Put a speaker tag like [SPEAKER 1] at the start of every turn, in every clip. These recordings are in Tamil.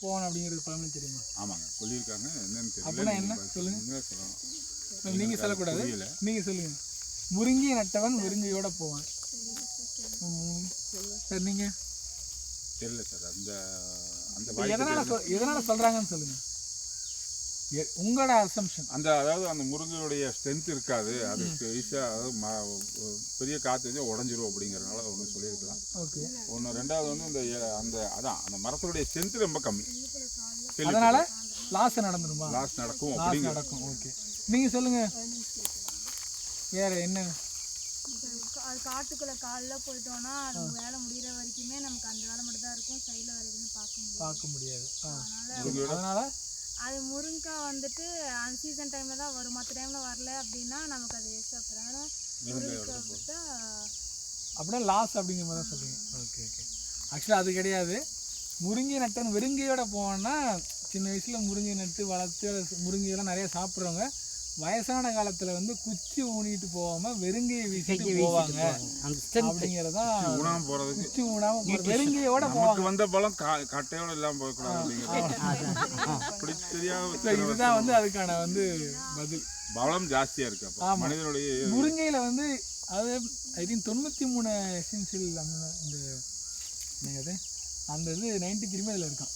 [SPEAKER 1] போகணும் அப்படிங்கிறது பழமொழி தெரியுமா?
[SPEAKER 2] ஆமாங்க. சொல்லியிருக்காங்க. என்னன்னு தெரியல.
[SPEAKER 1] என்ன? சொல்லுங்க.
[SPEAKER 2] நீங்களே சொல்லணும்
[SPEAKER 1] நீங்க
[SPEAKER 2] எனக்கு
[SPEAKER 1] சொல்லக்கூடாது. நீங்க சொல்லுங்க. முருங்கி நட்டவன் வெறுங்கையோட போவான். சரி நீங்க?
[SPEAKER 2] தெரியல சார். அந்த அந்த
[SPEAKER 1] எதனால. சொல்- எதனால சொல்றாங்கன்னு சொல்லுங்க. எ- உங்களோட அசம்ஷன்
[SPEAKER 2] அந்த அதாவது அந்த முருங்கையுடைய ஸ்ட்ரென்த் இருக்காது. அது ஈஸியாக அதாவது பெரிய காற்று வந்து உடஞ்சிரும் அப்படிங்கிறதுனால ஒன்று சொல்லியிருக்கலாம்.
[SPEAKER 1] ஓகே.
[SPEAKER 2] ஒன்று ரெண்டாவது வந்து இந்த அந்த அதான் அந்த மரத்துடைய ஸ்ட்ரென்த் ரொம்ப கம்மி.
[SPEAKER 1] அதனால லாஸ் நடந்துருமா?
[SPEAKER 2] லாஸ் நடக்கும்
[SPEAKER 1] லாஸ்
[SPEAKER 2] அப்படிங்கிற
[SPEAKER 1] நடக்கும் ஓகே. நீங்க சொல்லுங்க. வேற என்ன?
[SPEAKER 3] காட்டுக்குள்ள காலைல போயிட்டோம்னா அது வேலை முடியிற வரைக்குமே நமக்கு அந்த வேலை மட்டும் தான் இருக்கும். சைடில் வேற எதுவுமே பார்க்க முடியாது.
[SPEAKER 1] பார்க்க முடியாது.
[SPEAKER 3] அதனால அது முருங்கைக்காய் வந்துட்டு அந்த சீசன் டைம்ல தான் வரும். மற்ற டைம்ல வரல அப்படின்னா நமக்கு அது வேஸ்ட்டாக போயிடும். அதனால முருங்கைக்காய் விட்டா
[SPEAKER 1] அப்படின்னா லாஸ் அப்படிங்கிற மாதிரி தான் சொல்றீங்க. ஓகே ஓகே ஆக்சுவலாக அது கிடையாது. முருங்கை நட்டன் வெறுங்கையோட போவோன்னா சின்ன வயசில் முருங்கை நட்டு வளர்த்து முருங்கையெல்லாம் நிறைய சாப்பிட்றவங்க வயசான காலத்தில் வந்து குச்சி ஊனிட்டு போகாமல் வெறுங்கையை வீசிட்டு போவாங்க. அப்படிங்கிறதான் குச்சி ஊனாம வெறுங்கையோட
[SPEAKER 2] நமக்கு
[SPEAKER 1] போவாங்க.
[SPEAKER 2] வந்த பலம் கா கட்டையோட இல்லாமல் போகக்கூடாது தெரியாம
[SPEAKER 1] இதுதான் வந்து அதுக்கான வந்து பதில்.
[SPEAKER 2] பலம் ஜாஸ்தியா இருக்கு. மனிதனுடைய
[SPEAKER 1] முருங்கையில் வந்து அது ஐ திங்க் தொண்ணூற்றி மூணு எசென்சியல் அந்த இந்த என்னது? அந்த இது நைன்டி த்ரீமே அதில் இருக்கான்?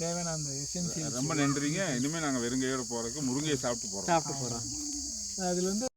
[SPEAKER 1] தேவையான அந்த எசென்சியல்
[SPEAKER 2] ரொம்ப நன்றிங்க. இனிமே நாங்க வெறுங்கையோட போறதுக்கு முருங்கையை சாப்பிட்டு போறோம்.
[SPEAKER 4] சாப்பிட்டு போகிறோம்
[SPEAKER 1] அதில் வந்து